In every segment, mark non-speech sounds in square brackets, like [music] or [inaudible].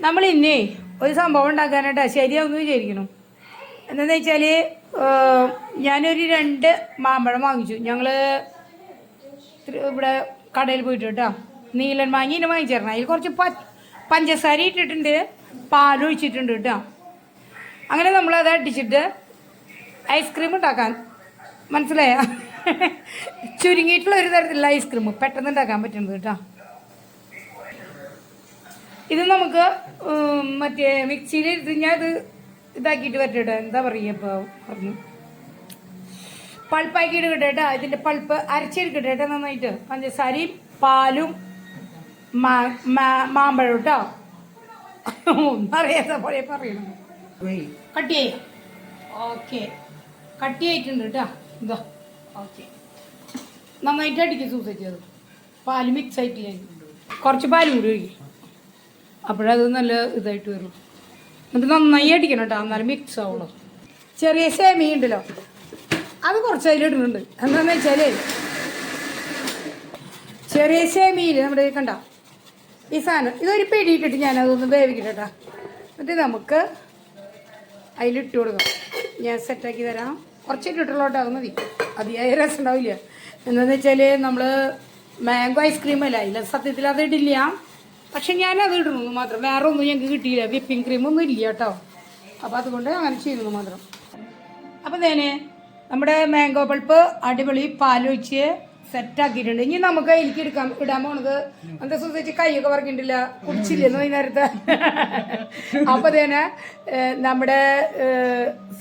നമ്മൾ ഇന്നേ ഒരു സംഭവം ഉണ്ടാക്കാനായിട്ട് ശരിയാവുമെന്ന് വിചാരിക്കണം എന്താണെന്ന് വെച്ചാൽ ഞാനൊരു രണ്ട് മാമ്പഴം വാങ്ങിച്ചു. ഞങ്ങൾ ഇവിടെ കടയിൽ പോയിട്ട് കേട്ടോ. നീലൻ മാങ്ങി ഇനി വാങ്ങിച്ചേരണം അതിൽ കുറച്ച് പ പഞ്ചസാര ഇട്ടിട്ടുണ്ട്. പാലൊഴിച്ചിട്ടുണ്ട് കേട്ടോ. അങ്ങനെ നമ്മളത് അടിച്ചിട്ട് ഐസ്ക്രീം ഉണ്ടാക്കാൻ. മനസ്സിലായ? [laughs] ചുരുങ്ങിയിട്ടുള്ള ഒരു തരത്തിലുള്ള ഐസ്ക്രീം പെട്ടെന്ന് ഉണ്ടാക്കാൻ പറ്റുന്നത് കേട്ടോ. ഇത് നമുക്ക് മറ്റേ മിക്സിയിൽ ഞാൻ ഇത് ഇതാക്കിയിട്ട് വരട്ടെ എന്താ പറയുക ഇപ്പോൾ പറഞ്ഞു. പൾപ്പാക്കിയിട്ട് കിട്ടേട്ടാ ഇതിന്റെ പൾപ്പ് അരച്ചെടുക്കട്ടെ കേട്ടോ നന്നായിട്ട്. പഞ്ചസാരയും പാലും മാമ്പഴം കേട്ടോ. അറിയാത്ത പോലെ പറയണം. കട്ട് ചെയ്യാം. ഓക്കെ. കട്ട് ചെയ്തിട്ടുണ്ട് കേട്ടോ. ഇതാ. ഓക്കെ. നന്നായിട്ട് അടിക്കും സൂസൈറ്റ് അത് പാൽ മിക്സ് ആയിട്ട് ഞാൻ കുറച്ച് പാലും കൂടി ഒഴിക്കും അപ്പോഴത് നല്ല ഇതായിട്ട് വരും. എന്നിട്ട് നന്നായി അടിക്കണം കേട്ടോ എന്നാലും മിക്സ് ആവുള്ളൂ ചെറിയ സേമി ഉണ്ടല്ലോ അത് കുറച്ച് അതിലിടുന്നുണ്ട് എന്താണെന്ന് വെച്ചാൽ ചെറിയ സേമിയിൽ നമ്മുടെ കണ്ട ഈ സാധനം ഇതൊരു പിടിയിട്ടിട്ട് ഞാൻ അതൊന്ന് വേവിക്കട്ടെ കേട്ടോ. എന്നിട്ട് നമുക്ക് അതിലിട്ട് കൊടുക്കാം. ഞാൻ സെറ്റാക്കി തരാം. കുറച്ചിട്ട് ഇട്ടുള്ളോട്ടോ അത് മതി. അതിയായ രസം ഉണ്ടാവില്ല. എന്താണെന്ന് വെച്ചാൽ നമ്മൾ മാംഗോ ഐസ്ക്രീം അല്ല അതിൽ സത്യത്തിൽ അത് ഇടില്ല. പക്ഷെ ഞാൻ അത് ഇടുന്നു മാത്രം. വേറെ ഒന്നും ഞങ്ങൾക്ക് കിട്ടിയില്ല. വിപ്പിംഗ് ക്രീം ഒന്നും ഇല്ല കേട്ടോ. അപ്പോൾ അതുകൊണ്ട് അങ്ങനെ ചെയ്യുന്നു മാത്രം. അപ്പോൾ നേനെ നമ്മുടെ മാംഗോ പൾപ്പ് അടിപൊളി പാലൊഴിച്ച് സെറ്റാക്കിയിട്ടുണ്ട് ഇനി നമുക്ക് എനിക്ക് എടുക്കാൻ ഇടാൻ പോണത് എന്താ സൂചിച്ച് കൈയൊക്കെ പറഞ്ഞിട്ടില്ല കുടിച്ചില്ലെന്ന് വൈകുന്നേരത്തെ അപ്പോൾ തന്നെ നമ്മുടെ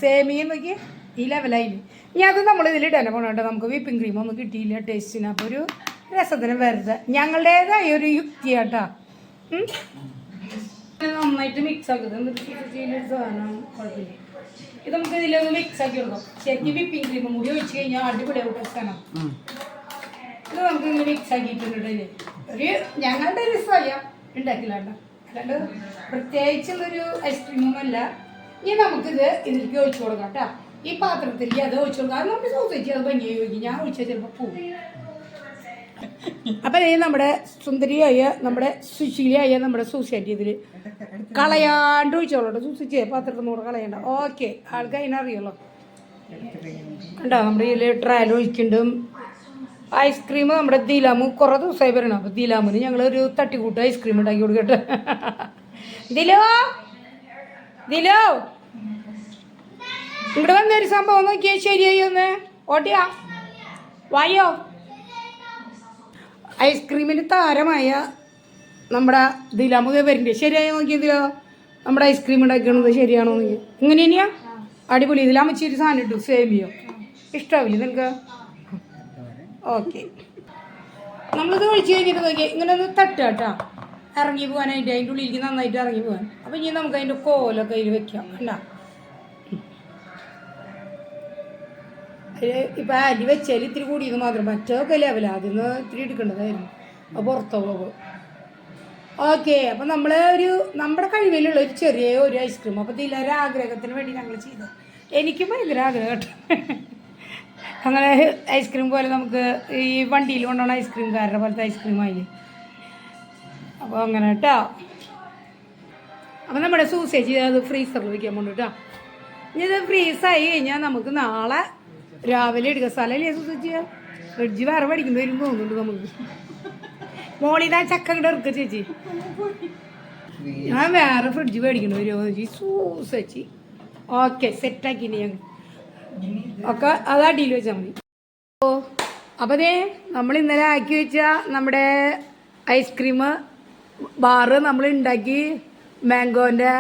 സേമിയ നോക്കി ഈ ലെവലായി ഇനി അത് നമ്മൾ ഇതിൽ ഇടാൻ കേട്ടോ. നമുക്ക് വിപ്പിംഗ് ക്രീം ഒന്നും കിട്ടിയില്ല ടേസ്റ്റിന് അപ്പോൾ ഒരു രസത്തിന് വെറുതെ. ഞങ്ങളുടേതായ ഒരു യുക്തിയാട്ടാ. നന്നായിട്ട് മിക്സ് ആക്കുന്നത് എന്നിട്ട് ഇതിലൊരു സാധനം കുഴപ്പമില്ല. ഇത് നമുക്ക് ഇതിലൊന്ന് മിക്സ് ആക്കി കൊടുക്കാം. ശരിക്കും വിപ്പിംഗ് ക്രീമും കൂടി ഒഴിച്ച് കഴിഞ്ഞാൽ അടിപൊളിയാവും ടേസ്റ്റാണ് ഇത് നമുക്ക് ഇങ്ങനെ മിക്സ് ആക്കിയിട്ടുണ്ട്. ഒരു ഞങ്ങളുടെ ഒരു സ്വയം ഉണ്ടാക്കില്ല അല്ലാണ്ട് പ്രത്യേകിച്ചുള്ളൊരു ഐസ്ക്രീമൊന്നും അല്ല. ഇനി നമുക്കിത് ഇതിലേക്ക് ഒഴിച്ചു കൊടുക്കാം കേട്ടോ. ഈ പാത്രത്തിലേക്ക് അത് ഒഴിച്ചു കൊടുക്കാം. അത് നമുക്ക് സൂസിച്ച് അത് ഭംഗിയായി ഞാൻ ഒഴിച്ചാൽ ചിലപ്പോൾ പോകും അപ്പം ഈ നമ്മുടെ സുന്ദരിയായ നമ്മുടെ സുശീലിയായ നമ്മുടെ സൂസിയാറ്റി ഇതിൽ കളയാണ്ട് ചോളോട്ട് സൂസിച്ച് കൂടെ കളയണ്ട. ഓക്കെ ആൾക്ക് അതിനറിയുള്ളൂ കണ്ടോ നമ്മുടെ ഇതിൽ ട്രയൽ ഒഴിക്കുന്നുണ്ട്. ഐസ്ക്രീം നമ്മുടെ ദിലാമു കുറേ ദിവസമായി വരണം അപ്പോൾ ദിലാമിന് ഞങ്ങളൊരു തട്ടിക്കൂട്ട് ഐസ്ക്രീം ഉണ്ടാക്കി കൊടുക്കട്ടെ. ദിലോ? ദിലോ? ഇവിടെ വന്നൊരു സംഭവം നോക്കിയാൽ ശരിയായി ഒന്ന്. ഓട്ടിയാ? വായോ? ഐസ്ക്രീമിന് താരമായ നമ്മുടെ ദിലാമുഖ വരണ്ടേ ശരിയായി നോക്കിയതിലോ നമ്മുടെ ഐസ്ക്രീം ഉണ്ടാക്കണത് ശരിയാണോ നീ ഇങ്ങനെ തന്നെയാ അടിപൊളി ഇതിലാമച്ചിരി സാധനം ഇട്ടു. സേമിയോ ഇഷ്ടാവില്ലേ നിനക്ക്? ഓക്കെ. നമ്മളിത് ഒഴിച്ച് കഴിഞ്ഞിട്ട് നോക്കി ഇങ്ങനെ ഒന്ന് തട്ടുക കേട്ടോ. ഇറങ്ങി പോകാനായിട്ട് അതിന്റെ ഉള്ളിലേക്ക് നന്നായിട്ട് ഇറങ്ങി പോകാൻ. അപ്പം ഇനി നമുക്ക് അതിന്റെ കോലൊക്കെ അതിൽ വെക്കാം. കണ്ടാ? ഇപ്പം അരി വെച്ചാൽ ഇത്തിരി കൂടിയത് മാത്രം. മറ്റൊക്കെ ലെവല അതിൽ നിന്ന് ഇത്തിരി എടുക്കേണ്ടതായിരുന്നു. അപ്പോൾ പുറത്തു പോകും ഓക്കെ അപ്പം നമ്മൾ ഒരു നമ്മുടെ കഴിവിലുള്ള ഒരു ചെറിയ ഒരു ഐസ്ക്രീം അപ്പോൾ ഇതിലൊരു ആഗ്രഹത്തിന് വേണ്ടി ഞങ്ങൾ ചെയ്തു എനിക്ക് ഭയങ്കര ആഗ്രഹം കേട്ടോ. അങ്ങനെ ഐസ്ക്രീം പോലെ നമുക്ക് ഈ വണ്ടിയിൽ കൊണ്ടുപോകണ ഐസ്ക്രീംകാരുടെ പോലത്തെ ഐസ്ക്രീം ആയില്ലേ അപ്പോൾ അങ്ങനെ കേട്ടോ. അപ്പോൾ നമ്മുടെ സൂസേജ് അത് ഫ്രീസറിൽ വയ്ക്കാൻ പോകണം കേട്ടോ ഇനി ഇത് ഫ്രീസായി കഴിഞ്ഞാൽ നമുക്ക് നാളെ രാവിലെ എടുക്കുക സ്ഥലമല്ലേ സൂസേജ് ഫ്രിഡ്ജ് വേറെ പഠിക്കുന്ന വരും തോന്നുന്നുണ്ട് നമുക്ക്. മോളിതാ ചക്ക ഇങ്ങോട്ട് ഇറക്കുക ചേച്ചി. ഞാൻ വേറെ ഫ്രിഡ്ജ് മേടിക്കണ വരുമോ ചേച്ചി. സൂസച്ചി ഓക്കെ സെറ്റാക്കി ഞങ്ങൾ ഒക്കെ അത് അടിയിൽ വെച്ചാൽ മതി. ഓ അപ്പോൾ അതേ നമ്മൾ ഇന്നലെ ആക്കി വെച്ച നമ്മുടെ ഐസ്ക്രീം ബാറ് നമ്മൾ ഉണ്ടാക്കി മാംഗോന്റെ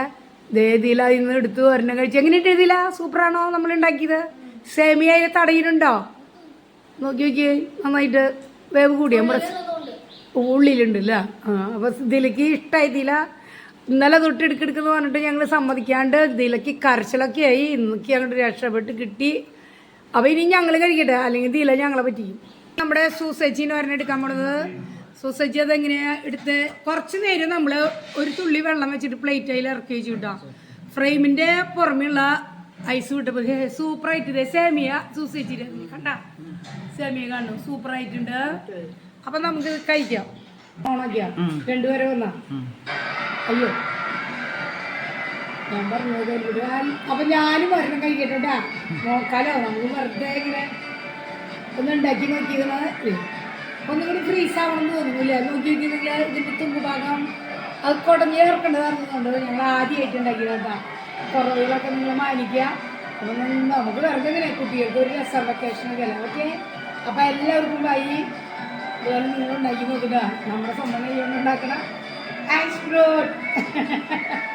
ദേതിയിൽ അതിൽ നിന്ന് എടുത്ത് ഒരെണ്ണം കഴിച്ചു. എങ്ങനെയുണ്ട് ഇതില? സൂപ്പറാണോ നമ്മൾ ഉണ്ടാക്കിയത് സേമിയ അതിൽ തടയിലുണ്ടോ? നോക്കി നോക്കി. നന്നായിട്ട് വേവ് കൂടിയ? നമ്മുടെ ഉള്ളിലുണ്ട് അല്ലേ ആ അപ്പോൾ ഇതിലേക്ക് ഇഷ്ടമായിട്ടില്ല ഇന്നലെ തൊട്ട് എടുക്കെടുക്കെന്ന് പറഞ്ഞിട്ട് ഞങ്ങൾ സമ്മതിക്കാണ്ട് ഇതിലേക്ക് കരച്ചിലൊക്കെ ആയി. ഇന്നൊക്കെ അങ്ങോട്ട് രക്ഷപ്പെട്ട് കിട്ടി. അപ്പോൾ ഇനി ഞങ്ങൾ കഴിക്കട്ടെ? അല്ലെങ്കിൽ ഇതില ഞങ്ങളെ പറ്റിക്കും. നമ്മുടെ സൂസച്ചിന്ന് പറഞ്ഞെടുക്കാൻ പോണത്. സൂസച്ചി അതെങ്ങനെയാ എടുത്ത്? കുറച്ച് നേരം നമ്മൾ ഒരു തുള്ളി വെള്ളം വെച്ചിട്ട് പ്ലേറ്റ് അതിൽ ഇറക്കി വെച്ചു കിട്ടാം. ഫ്രെയിമിന്റെ പുറമെയുള്ള ഐസ് വിട്ടപ്പോൾ സൂപ്പറായിട്ട് സേമിയ സേമിയ വെച്ചിരുന്നു കണ്ട? സേമിയ കാണുന്നു സൂപ്പറായിട്ടുണ്ട്. അപ്പൊ നമുക്ക് കഴിക്കാം. ഓണാക്കിയാ. രണ്ടുപേരെ വന്നാ. അയ്യോ. ഞാൻ പറഞ്ഞത് അപ്പൊ ഞാനും ഒരെണ്ണം കഴിക്കട്ടെ നോക്കാലോ നമുക്ക് വെറുതെ ഇങ്ങനെ ഒന്ന് ഉണ്ടാക്കി നോക്കിയത് ഒന്നും കൂടി ഫ്രീസ് ആവണം തോന്നുന്നില്ല? നോക്കി നിങ്ങൾ ഇതിന്റെ തുമ്പ് ഭാഗം അത് കുടഞ്ഞ് ചേർക്കേണ്ടതാണെന്നുണ്ട് ഞങ്ങൾ ആദ്യമായിട്ട് ഉണ്ടാക്കിയതാ കുറവുകളൊക്കെ നിങ്ങൾ മാനിക്കുക അപ്പൊ നമുക്ക് വെറുതെ ഇങ്ങനെ കുട്ടികൾക്ക് ഒരു രസം വെക്കേഷൻ ഒക്കെ അല്ലേ? ഓക്കെ? അപ്പൊ എല്ലാവർക്കും ബൈ ഇതുപോലെ നിങ്ങൾ ഉണ്ടാക്കി നോക്കുക നമ്മുടെ സ്വന്തം കൈ കൊണ്ട് ഉണ്ടാക്കണ ഫ്രൂട്ട് [laughs]